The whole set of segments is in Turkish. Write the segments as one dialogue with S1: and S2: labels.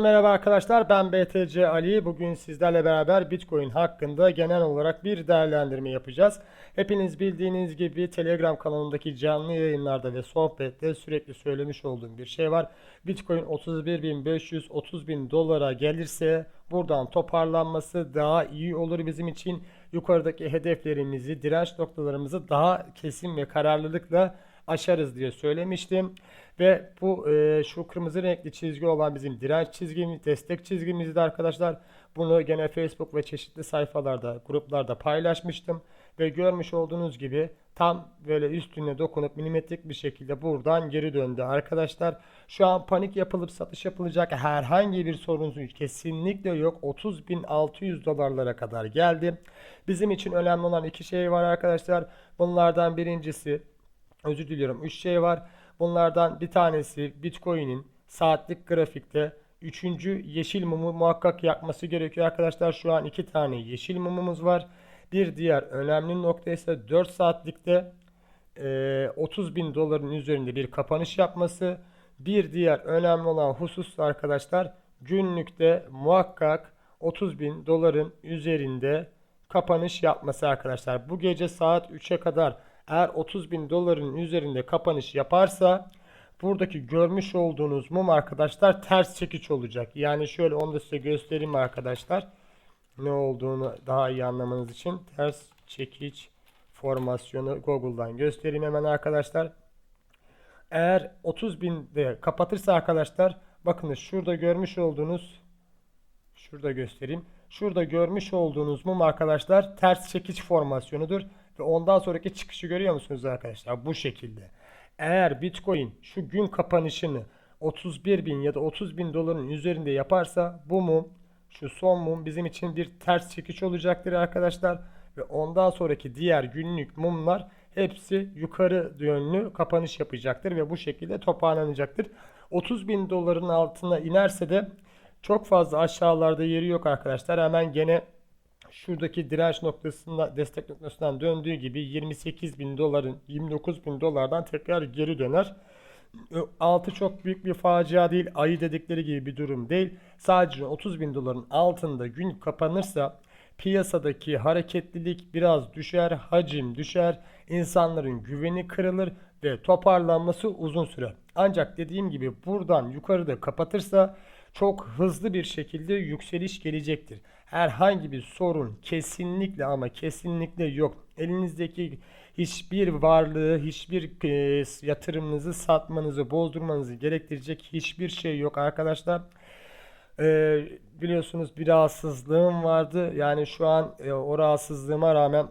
S1: Merhaba arkadaşlar ben BTC Ali. Bugün sizlerle beraber Bitcoin hakkında genel olarak bir değerlendirme yapacağız. Hepiniz bildiğiniz gibi Telegram kanalındaki canlı yayınlarda ve sohbette sürekli söylemiş olduğum bir şey var. Bitcoin 31.500 30.000 dolara gelirse buradan toparlanması daha iyi olur bizim için. Yukarıdaki hedeflerimizi, direnç noktalarımızı daha kesin ve kararlılıkla aşarız diye söylemiştim. Ve bu e, şu kırmızı renkli çizgi olan bizim direnç çizgimiz, destek çizgimizdi arkadaşlar. Bunu gene Facebook ve çeşitli sayfalarda, gruplarda paylaşmıştım. Ve görmüş olduğunuz gibi tam böyle üstüne dokunup milimetrik bir şekilde buradan geri döndü arkadaşlar. Şu an panik yapılıp satış yapılacak herhangi bir sorunuz kesinlikle yok. 30.600 dolarlara kadar geldi. Bizim için önemli olan iki şey var arkadaşlar. Bunlardan birincisi özür diliyorum 3 şey var. Bunlardan bir tanesi Bitcoin'in saatlik grafikte üçüncü yeşil mumu muhakkak yakması gerekiyor arkadaşlar. Şu an iki tane yeşil mumumuz var. Bir diğer önemli nokta ise 4 saatlikte e, 30 bin doların üzerinde bir kapanış yapması. Bir diğer önemli olan husus arkadaşlar günlükte muhakkak 30 bin doların üzerinde kapanış yapması arkadaşlar. Bu gece saat 3'e kadar eğer 30 bin doların üzerinde kapanış yaparsa buradaki görmüş olduğunuz mum arkadaşlar ters çekiç olacak. Yani şöyle onu da size göstereyim arkadaşlar. Ne olduğunu daha iyi anlamanız için ters çekiç formasyonu Google'dan göstereyim hemen arkadaşlar. Eğer 30 binde kapatırsa arkadaşlar bakınız şurada görmüş olduğunuz şurada göstereyim. Şurada görmüş olduğunuz mum arkadaşlar ters çekiç formasyonudur. Ve ondan sonraki çıkışı görüyor musunuz arkadaşlar? Bu şekilde. Eğer Bitcoin şu gün kapanışını 31 bin ya da 30 bin doların üzerinde yaparsa bu mum şu son mum bizim için bir ters çekiş olacaktır arkadaşlar. Ve ondan sonraki diğer günlük mumlar hepsi yukarı yönlü kapanış yapacaktır ve bu şekilde toparlanacaktır. 30 bin doların altına inerse de çok fazla aşağılarda yeri yok arkadaşlar. Hemen gene şuradaki direnç noktasında destek noktasından döndüğü gibi 28 bin doların 29 bin dolardan tekrar geri döner. Altı çok büyük bir facia değil. Ayı dedikleri gibi bir durum değil. Sadece 30 bin doların altında gün kapanırsa piyasadaki hareketlilik biraz düşer, hacim düşer, insanların güveni kırılır ve toparlanması uzun sürer. Ancak dediğim gibi buradan yukarıda kapatırsa çok hızlı bir şekilde yükseliş gelecektir. Herhangi bir sorun kesinlikle ama kesinlikle yok. Elinizdeki hiçbir varlığı, hiçbir e, yatırımınızı satmanızı, bozdurmanızı gerektirecek hiçbir şey yok arkadaşlar. E, biliyorsunuz bir rahatsızlığım vardı. Yani şu an e, o rahatsızlığıma rağmen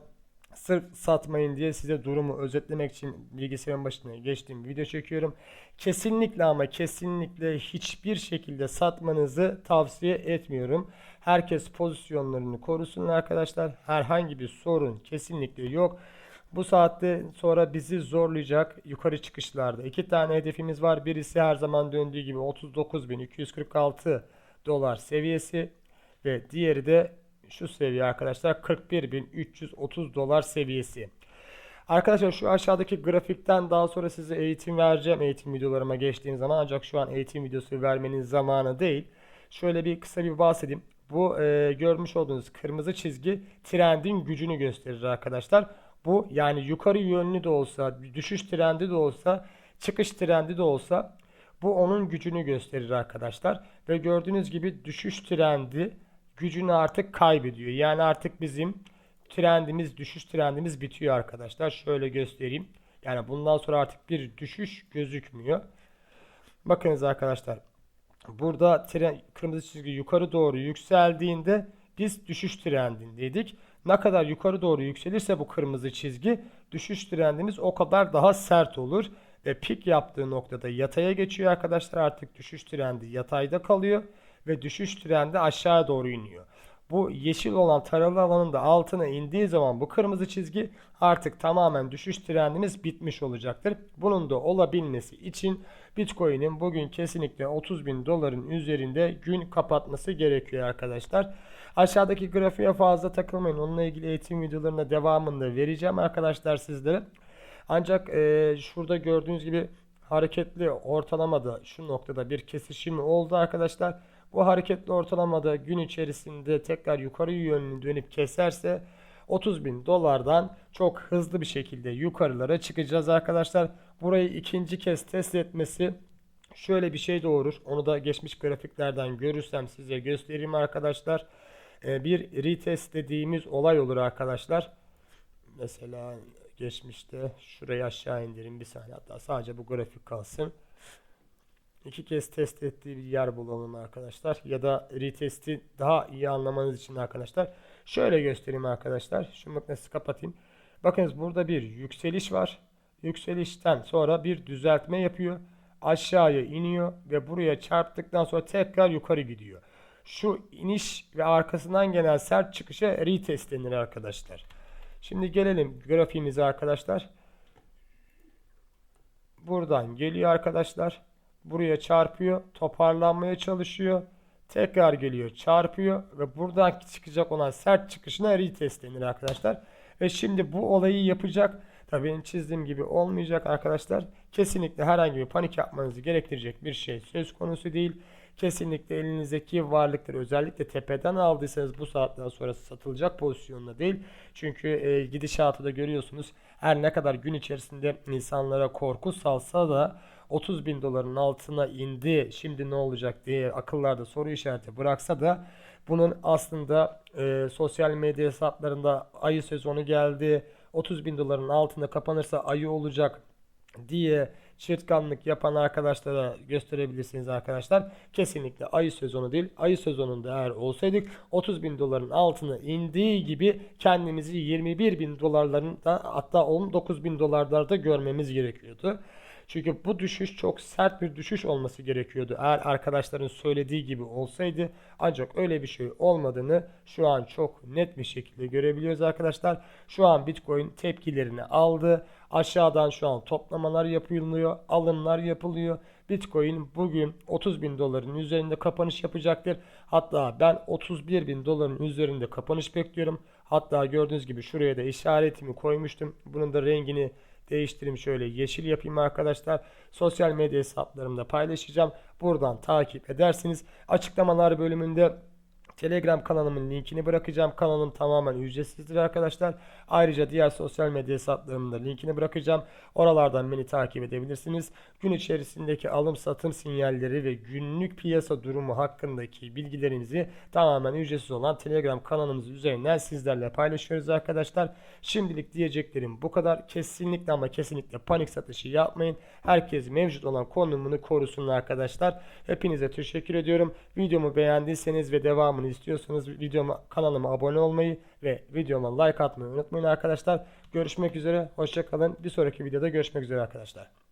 S1: Sırf satmayın diye size durumu özetlemek için bilgisayarın başına geçtiğim video çekiyorum. Kesinlikle ama kesinlikle hiçbir şekilde satmanızı tavsiye etmiyorum. Herkes pozisyonlarını korusun arkadaşlar. Herhangi bir sorun kesinlikle yok. Bu saatte sonra bizi zorlayacak yukarı çıkışlarda. iki tane hedefimiz var. Birisi her zaman döndüğü gibi 39.246 dolar seviyesi ve diğeri de şu seviye arkadaşlar 41.330 dolar seviyesi. Arkadaşlar şu aşağıdaki grafikten daha sonra size eğitim vereceğim eğitim videolarıma geçtiğim zaman ancak şu an eğitim videosu vermenin zamanı değil. Şöyle bir kısa bir bahsedeyim. Bu e, görmüş olduğunuz kırmızı çizgi trendin gücünü gösterir arkadaşlar. Bu yani yukarı yönlü de olsa, düşüş trendi de olsa, çıkış trendi de olsa bu onun gücünü gösterir arkadaşlar. Ve gördüğünüz gibi düşüş trendi gücünü artık kaybediyor. Yani artık bizim trendimiz, düşüş trendimiz bitiyor arkadaşlar. Şöyle göstereyim. Yani bundan sonra artık bir düşüş gözükmüyor. Bakınız arkadaşlar. Burada tren, kırmızı çizgi yukarı doğru yükseldiğinde biz düşüş trendindeydik. Ne kadar yukarı doğru yükselirse bu kırmızı çizgi düşüş trendimiz o kadar daha sert olur. Ve pik yaptığı noktada yataya geçiyor arkadaşlar. Artık düşüş trendi yatayda kalıyor ve düşüş trendi aşağı doğru iniyor. Bu yeşil olan taralı alanın da altına indiği zaman bu kırmızı çizgi artık tamamen düşüş trendimiz bitmiş olacaktır. Bunun da olabilmesi için Bitcoin'in bugün kesinlikle 30 bin doların üzerinde gün kapatması gerekiyor arkadaşlar. Aşağıdaki grafiğe fazla takılmayın. Onunla ilgili eğitim videolarına devamında vereceğim arkadaşlar sizlere. Ancak e, şurada gördüğünüz gibi hareketli ortalamada şu noktada bir kesişimi oldu arkadaşlar. Bu hareketli ortalamada gün içerisinde tekrar yukarı yönlü dönüp keserse 30 bin dolardan çok hızlı bir şekilde yukarılara çıkacağız arkadaşlar. Burayı ikinci kez test etmesi şöyle bir şey doğurur. Onu da geçmiş grafiklerden görürsem size göstereyim arkadaşlar. Ee, bir retest dediğimiz olay olur arkadaşlar. Mesela geçmişte şurayı aşağı indirin bir saniye hatta sadece bu grafik kalsın. İki kez test ettiği bir yer bulalım arkadaşlar. Ya da retesti daha iyi anlamanız için arkadaşlar. Şöyle göstereyim arkadaşlar. Şu mıknatısı kapatayım. Bakınız burada bir yükseliş var. Yükselişten sonra bir düzeltme yapıyor. Aşağıya iniyor ve buraya çarptıktan sonra tekrar yukarı gidiyor. Şu iniş ve arkasından gelen sert çıkışa retest denir arkadaşlar. Şimdi gelelim grafiğimize arkadaşlar. Buradan geliyor arkadaşlar. Buraya çarpıyor. Toparlanmaya çalışıyor. Tekrar geliyor çarpıyor. Ve buradan çıkacak olan sert çıkışına retest denir arkadaşlar. Ve şimdi bu olayı yapacak. Tabii benim çizdiğim gibi olmayacak arkadaşlar. Kesinlikle herhangi bir panik yapmanızı gerektirecek bir şey söz konusu değil. Kesinlikle elinizdeki varlıkları özellikle tepeden aldıysanız bu saatten sonra satılacak pozisyonda değil. Çünkü e, gidişatı da görüyorsunuz. Her ne kadar gün içerisinde insanlara korku salsa da 30 bin doların altına indi. Şimdi ne olacak diye akıllarda soru işareti bıraksa da bunun aslında e, sosyal medya hesaplarında ayı sezonu geldi. 30 bin doların altında kapanırsa ayı olacak diye çırtkanlık yapan arkadaşlara gösterebilirsiniz arkadaşlar. Kesinlikle ayı sezonu değil. Ayı sezonunda eğer olsaydık 30 bin doların altına indiği gibi kendimizi 21 bin dolarlarında hatta 19 bin dolarlarda görmemiz gerekiyordu. Çünkü bu düşüş çok sert bir düşüş olması gerekiyordu. Eğer arkadaşların söylediği gibi olsaydı ancak öyle bir şey olmadığını şu an çok net bir şekilde görebiliyoruz arkadaşlar. Şu an Bitcoin tepkilerini aldı. Aşağıdan şu an toplamalar yapılıyor, alımlar yapılıyor. Bitcoin bugün 30 bin doların üzerinde kapanış yapacaktır. Hatta ben 31 bin doların üzerinde kapanış bekliyorum. Hatta gördüğünüz gibi şuraya da işaretimi koymuştum. Bunun da rengini değiştireyim şöyle yeşil yapayım arkadaşlar. Sosyal medya hesaplarımda paylaşacağım. Buradan takip edersiniz. Açıklamalar bölümünde Telegram kanalımın linkini bırakacağım. Kanalım tamamen ücretsizdir arkadaşlar. Ayrıca diğer sosyal medya hesaplarımda linkini bırakacağım. Oralardan beni takip edebilirsiniz. Gün içerisindeki alım satım sinyalleri ve günlük piyasa durumu hakkındaki bilgilerinizi tamamen ücretsiz olan Telegram kanalımız üzerinden sizlerle paylaşıyoruz arkadaşlar. Şimdilik diyeceklerim bu kadar. Kesinlikle ama kesinlikle panik satışı yapmayın. Herkes mevcut olan konumunu korusun arkadaşlar. Hepinize teşekkür ediyorum. Videomu beğendiyseniz ve devamını istiyorsanız videoma kanalıma abone olmayı ve videoma like atmayı unutmayın arkadaşlar. Görüşmek üzere. Hoşçakalın. Bir sonraki videoda görüşmek üzere arkadaşlar.